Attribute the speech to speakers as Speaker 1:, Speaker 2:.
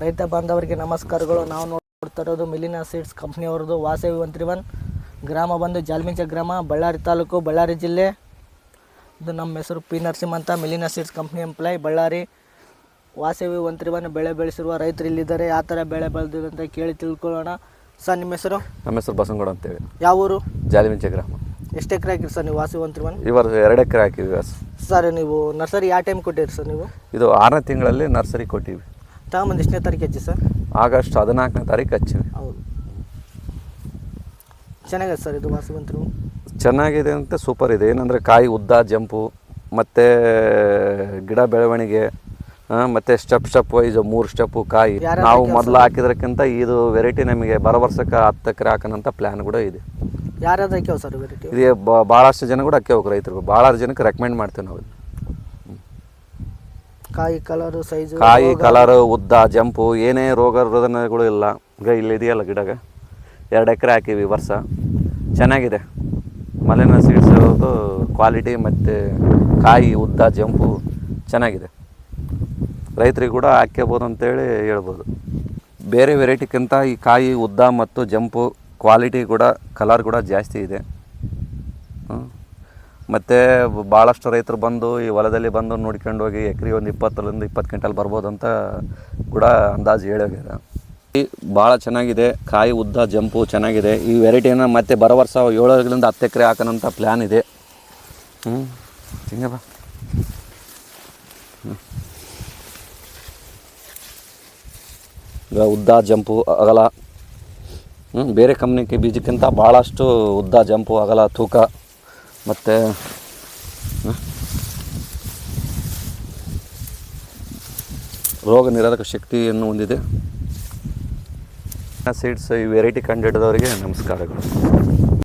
Speaker 1: ರೈತ ಬಾಂಧವರಿಗೆ ನಮಸ್ಕಾರಗಳು. ನಾವು ನೋಡ್ತಾ ಇರೋದು ಮಿಲಿನಾ ಸೀಡ್ಸ್ ಕಂಪ್ನಿಯವ್ರದ್ದು ವಾಸವಿ ಒನ್ ತ್ರೀ ಒನ್ ಗ್ರಾಮ ಬಂದು ಜಾಲ್ಮಿಂಚ ಗ್ರಾಮ ಬಳ್ಳಾರಿ ತಾಲೂಕು ಬಳ್ಳಾರಿ ಜಿಲ್ಲೆ. ಇದು ನಮ್ಮ ಹೆಸರು ಪಿ ನರಸಿಂಹ ಅಂತ Milina seeds company employee Ballari. Vasavi one three one ಬೆಳೆ ಬೆಳೆಸಿರುವ ರೈತರು ಇಲ್ಲಿದ್ದಾರೆ. ಯಾವ ಥರ ಬೆಳೆ ಬೆಳೆದಿದೆ ಅಂತ ಕೇಳಿ ತಿಳ್ಕೊಳ್ಳೋಣ. ಸರ್ ನಿಮ್ಮ ಹೆಸರು?
Speaker 2: ನಮ್ಮ ಹೆಸರು ಬಸನಗೌಡ ಅಂತೇಳಿ.
Speaker 1: ಯಾವ ಊರು?
Speaker 2: ಜಾಲಿಮಿಂಚೆ ಗ್ರಾಮ.
Speaker 1: ಎಷ್ಟು ಎಕರೆ ಹಾಕಿರಿ ಸರ್ ನೀವು ವಾಸಿ ಒನ್ ತ್ರೀ ಒನ್
Speaker 2: ಈ ವರ್ಷ ಎರಡು ಎಕರೆ ಹಾಕಿದ್ವಿ
Speaker 1: ಸರ್. ನೀವು ನರ್ಸರಿ ಯಾವ ಟೈಮ್ ಕೊಟ್ಟಿರಿ ಸರ್ ನೀವು?
Speaker 2: ಇದು ಆರನೇ ತಿಂಗಳಲ್ಲಿ ನರ್ಸರಿ ಕೊಟ್ಟಿವಿ.
Speaker 1: ತಗೊಂಬಂದು ಎಷ್ಟನೇ ತಾರೀಕು ಹಚ್ಚಿ ಸರ್?
Speaker 2: ಆಗಸ್ಟ್ ಹದಿನಾಲ್ಕನೇ ತಾರೀಕು ಹಚ್ಚಿ
Speaker 1: ಹೌದು. ಚೆನ್ನಾಗಿದೆ ಸರ್ ಇದು ವಾಸವಿ ಒನ್
Speaker 2: ಚೆನ್ನಾಗಿದೆ ಅಂತ ಸೂಪರ್ ಇದೆ. ಏನಂದರೆ ಕಾಯಿ ಉದ್ದ ಜಂಪು ಮತ್ತು ಗಿಡ ಬೆಳವಣಿಗೆ ಮತ್ತು ಸ್ಟೆಪ್ ಸ್ಟೆಪ್ ವೈಸ್ ಮೂರು ಸ್ಟೆಪ್ಪು ಕಾಯಿ. ನಾವು ಮೊದಲು ಹಾಕಿದ್ರಕ್ಕಿಂತ ಇದು ವೆರೈಟಿ ನಮಗೆ ಬರೋ ವರ್ಷಕ್ಕೆ ಹತ್ತು ಎಕರೆ ಪ್ಲ್ಯಾನ್ ಕೂಡ ಇದೆ.
Speaker 1: ಯಾರ್ಯಾರು ಹಾಕ್ಯಾವ ಸರ್ ವೆರೈಟಿ
Speaker 2: ಇದು ಭಾಳಷ್ಟು ಜನ ಕೂಡ ಹಾಕ್ಯಾವ ರೈತರು. ಭಾಳ ಜನಕ್ಕೆ ರೆಕಮೆಂಡ್ ಮಾಡ್ತೇವೆ ನಾವು.
Speaker 1: ಕಾಯಿ ಕಲರು ಸೈಜು
Speaker 2: ಕಾಯಿ ಕಲರ್ ಉದ್ದ ಜಂಪು ಏನೇ ರೋಗ ರೋದನಗಳು ಇಲ್ಲ. ಈಗ ಇಲ್ಲಿ ಇದೆಯಲ್ಲ ಗಿಡಗ? ಎರಡು ಎಕರೆ ಹಾಕಿವಿ ವರ್ಷ. ಚೆನ್ನಾಗಿದೆ. ಮಲೆನ ಸೀಡ್ಸ್ ಕ್ವಾಲಿಟಿ ಮತ್ತು ಕಾಯಿ ಉದ್ದ ಜಂಪು ಚೆನ್ನಾಗಿದೆ. ರೈತರಿಗೆ ಕೂಡ ಹಾಕ್ಕೋಬೋದು ಅಂತೇಳಿ ಹೇಳ್ಬೋದು. ಬೇರೆ ವೆರೈಟಿಗಿಂತ ಈ ಕಾಯಿ ಉದ್ದ ಮತ್ತು ಜಂಪು ಕ್ವಾಲಿಟಿ ಕೂಡ ಕಲರ್ ಕೂಡ ಜಾಸ್ತಿ ಇದೆ. ಮತ್ತು ಭಾಳಷ್ಟು ರೈತರು ಬಂದು ಈ ಹೊಲದಲ್ಲಿ ಬಂದು ನೋಡ್ಕೊಂಡು ಹೋಗಿ ಎಕರೆ ಒಂದು ಇಪ್ಪತ್ತರಿಂದ ಇಪ್ಪತ್ತು ಕ್ವಿಂಟಲ್ ಬರ್ಬೋದು ಅಂತ ಕೂಡ ಅಂದಾಜು ಹೇಳೋಗ್ಯಾರ ಭಾಳ ಚೆನ್ನಾಗಿದೆ, ಕಾಯಿ ಉದ್ದ ಜಂಪು ಚೆನ್ನಾಗಿದೆ. ಈ ವೆರೈಟಿನ ಮತ್ತೆ ಬರೋ ವರ್ಷ ಏಳರಿಂದ ಹತ್ತು ಎಕರೆ ಹಾಕೋಣಂಥ ಪ್ಲ್ಯಾನ್ ಇದೆ. ಹ್ಞೂ ಹಿಂಗೆ ಬಾ. ಈಗ ಉದ್ದ, ಜಂಪು, ಅಗಲ. ಹ್ಞೂ ಬೇರೆ ಕಂಪ್ನಿಗೆ ಬೀಜಕ್ಕಿಂತ ಭಾಳಷ್ಟು ಉದ್ದ, ಜಂಪು, ಅಗಲ, ತೂಕ. ಮತ್ತು ರೋಗ ನಿರೋಧಕ ಶಕ್ತಿಯನ್ನು ಹೊಂದಿದೆ. ಸೀಡ್ಸ್ ಈ ವೆರೈಟಿ ಕಂಡು ನಮಸ್ಕಾರಗಳು.